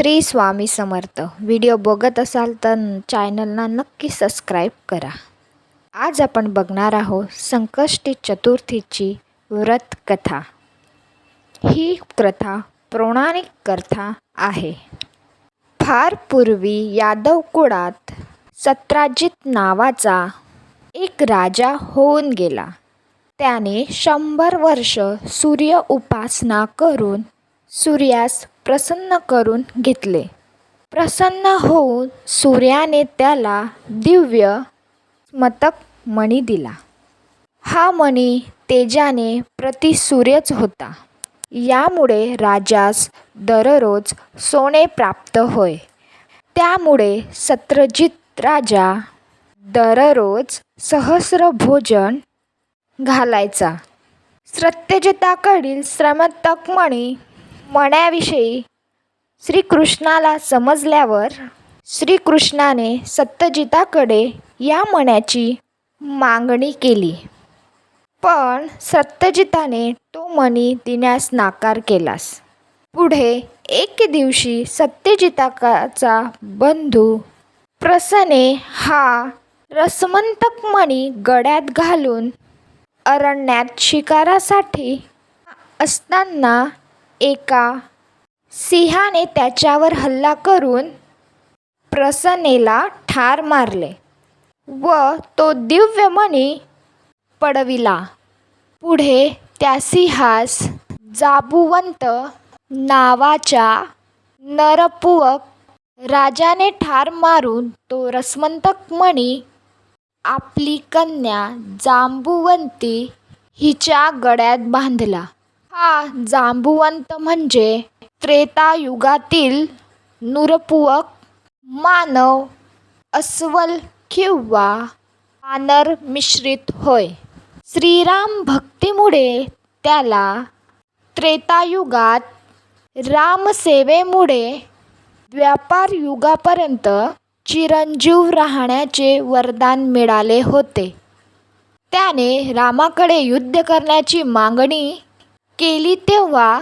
Shri Swami Samarth. Video बघत असाल तर चॅनलला नक्की सबस्क्राईब करा. आज आपण बघणार आहोत संकष्टी चतुर्थीची व्रत कथा ही कथा पौराणिक कथा आहे. फार पूर्वी यादव कुळात सत्राजित नावाचा एक राजा होऊन गेला. त्याने शंभर वर्ष सूर्य उपासना करून सूर्यास प्रसन्न करून घेतले. प्रसन्न होऊन सूर्याने त्याला दिव्य स्मतक मणी दिला. हा मणी तेजाने प्रति सूर्यच होता. यामुळे राजास दररोज सोने प्राप्त होय. त्यामुळे सत्रजित राजा दररोज सहस्र भोजन घालायचा. सत्यजिताकडील श्रमतक मण्याविषयी श्रीकृष्णाला समजल्यावर श्रीकृष्णाने सत्यजिताकडे या मण्याची मागणी केली. पण सत्यजिताने तो मणी देण्यास नाकार केलास. पुढे एक दिवशी सत्यजिताचा बंधू प्रसने हा रसमंतक मणी गळ्यात घालून अरण्यात शिकारासाठी असताना एका सिंहाने त्याच्यावर हल्ला करून प्रसन्नेला ठार मारले व तो दिव्य मणी पडविला. पुढे त्या सिंहास जांबुवंत नावाच्या नरपुवक राजाने ठार मारून तो रसमंतक मणी आपली कन्या जांबुवंती हिच्या गळ्यात बांधला. हा जांबुवंत म्हणजे त्रेतायुगातील नृपुवक मानव अस्वल किंवा वानर मिश्रित होय. श्रीराम भक्तीमुळे त्याला त्रेतायुगात रामसेवेमुळे व्यापार युगापर्यंत चिरंजीव राहण्याचे वरदान मिळाले होते. त्याने रामाकडे युद्ध करण्याची मागणी केली तेव्हा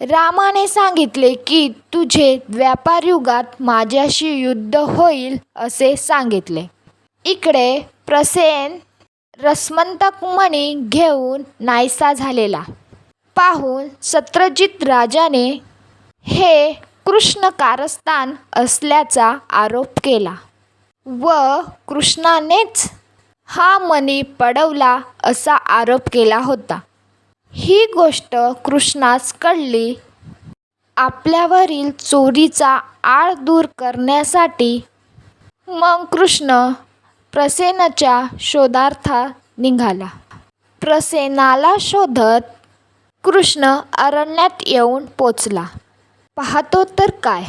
रामाने सांगितले की तुझे व्यापारयुगात माझ्याशी युद्ध होईल असे सांगितले. इकडे प्रसेन रसमंतक मणी घेऊन नाहीसा झालेला. पाहून सत्रजित राजाने हे कृष्ण कारस्थान असल्याचा आरोप केला. व कृष्णानेच हा मणी पडवला असा आरोप केला होता. ही गोष्ट कृष्णास कळली. आपल्यावरील चोरीचा आळ दूर करण्यासाठी मग कृष्ण प्रसेनाच्या शोधार्थ निघाला. प्रसेनाला शोधत कृष्ण अरण्यात येऊन पोचला. पाहतो तर काय?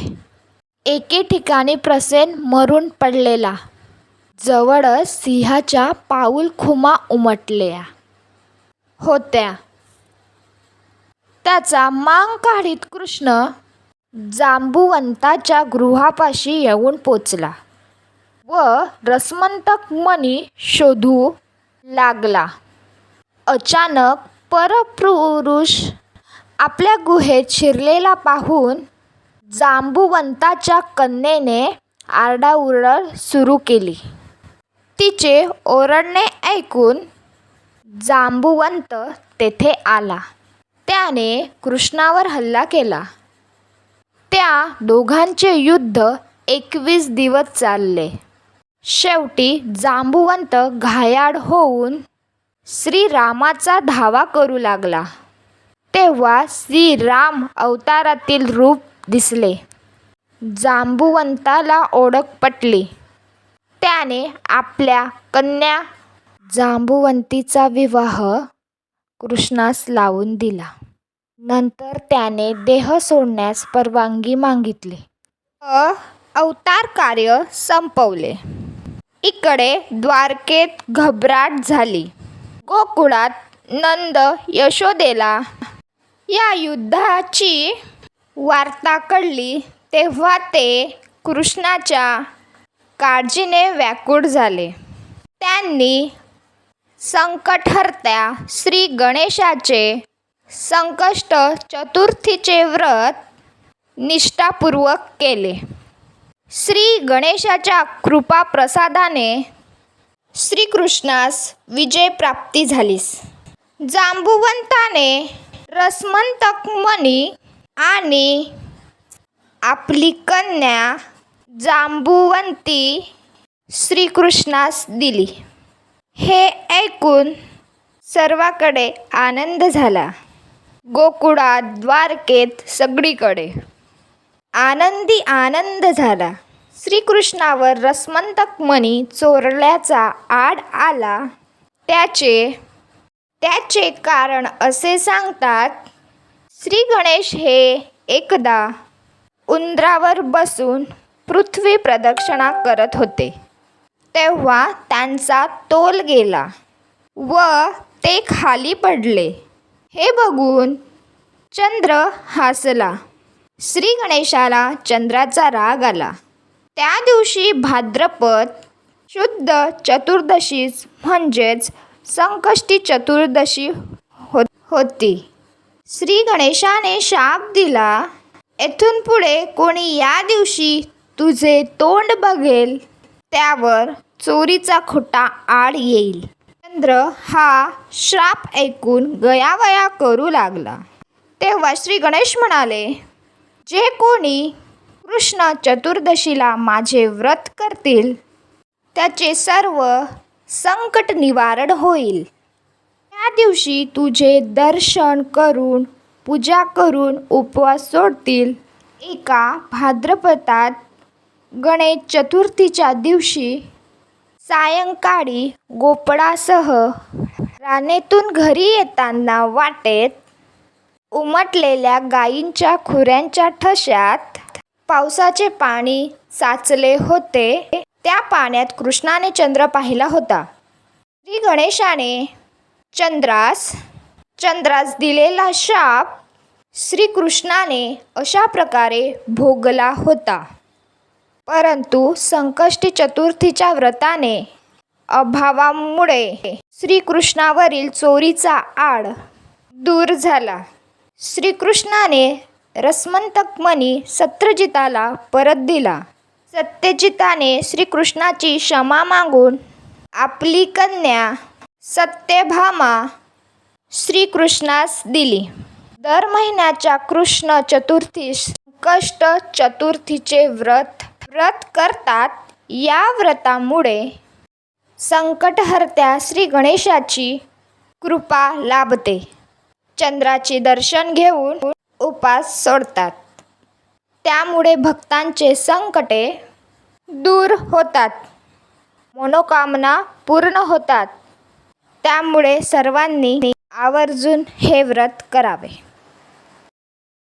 एके ठिकाणी प्रसेन मरून पडलेला. जवळच सिंहाच्या पाऊलखुमा उमटल्या. होत्या. त्याचा मांग काढीत कृष्ण जांबुवंताच्या गृहापाशी येऊन पोचला व रसमंतक मणी शोधू लागला. अचानक परपुरुष आपल्या गुहेत शिरलेला पाहून जांबुवंताच्या कन्येने आरडाओरड सुरू केली. तिचे ओरडणे ऐकून जांबुवंत तेथे आला. त्याने कृष्णावर हल्ला केला. त्या दोघांचे युद्ध एकवीस दिवस चालले. शेवटी जांबुवंत घायाळ होऊन श्रीरामाचा धावा करू लागला. तेव्हा श्रीराम अवतारातील रूप दिसले. जांबुवंताला ओळख पटली. त्याने आपल्या कन्या जांबुवंतीचा विवाह कृष्णास लावून दिला. नंतर त्याने देह सोडण्यास परवानगी मागितली. व अवतार कार्य संपवले. इकडे द्वारकेत घबराट झाली. गोकुळात नंद यशोदेला या युद्धाची वार्ता कळली तेव्हा ते कृष्णाच्या काळजीने व्याकुळ झाले. त्यांनी संकटहर्त्या श्री गणेशाचे संकष्ट चतुर्थीचे व्रत निष्ठापूर्वक केले. श्री गणेशाच्या कृपा प्रसादाने श्रीकृष्णास विजय प्राप्ती झालीस. जांबुवंताने रसमंतकमणी आणि आपली कन्या जांबुवंती श्रीकृष्णास दिली. हे ऐकून सर्वाकडे आनंद झाला. गोकुळात द्वारकेत सगळीकडे. आनंदी आनंद झाला. श्रीकृष्णावर रसमंतक मणी चोरल्याचा आड आला. त्याचे त्याचे कारण असे सांगतात श्री गणेश हे एकदा उंदरावर बसून पृथ्वी प्रदक्षिणा करत होते. तेव्हा त्यांचा तोल गेला व ते खाली पडले. हे बघून चंद्र हसला. श्री गणेशाला चंद्राचा राग आला. त्या दिवशी भाद्रपद शुद्ध चतुर्दशीच म्हणजेच संकष्टी चतुर्दशी हो होती. श्री गणेशाने शाप दिला. येथून पुढे कोणी या दिवशी तुझे तोंड बघेल त्यावर चोरीचा खोटा आड येईल. चंद्र हा श्राप ऐकून गयावया करू लागला. तेव्हा श्री गणेश म्हणाले जे कोणी कृष्ण चतुर्दशीला माझे व्रत करतील त्याचे सर्व संकट निवारण होईल. त्या दिवशी तुझे दर्शन करून पूजा करून उपवास सोडतील. एका भाद्रपदात गणेश चतुर्थीच्या दिवशी सायंकाळी गोपडासह रानेतून घरी येताना वाटेत उमटलेल्या गायींच्या खुऱ्यांच्या ठश्यात पावसाचे पाणी साचले होते. त्या पाण्यात कृष्णाने चंद्र पाहिला होता. श्री गणेशाने चंद्रास चंद्रास दिलेला शाप श्रीकृष्णाने अशा प्रकारे भोगला होता. परंतु संकष्टी चतुर्थीच्या व्रताने अभावामुळे श्रीकृष्णावरील चोरीचा आड दूर झाला. श्रीकृष्णाने रसमंतकमणी सत्यजिताला परत दिला. सत्यजिताने श्रीकृष्णाची क्षमा मागून आपली कन्या सत्यभामा श्रीकृष्णास दिली. दर महिन्याच्या कृष्ण चतुर्थीस कष्ट चतुर्थीचे व्रत व्रत करतात या व्रतामुळे संकटहर्त्या श्री गणेशाची कृपा लाभते. चंद्राचे दर्शन घेऊन उपास सोडतात. त्यामुळे भक्तांचे संकटे दूर होतात. मनोकामना पूर्ण होतात. त्यामुळे सर्वांनी आवर्जून हे व्रत करावे.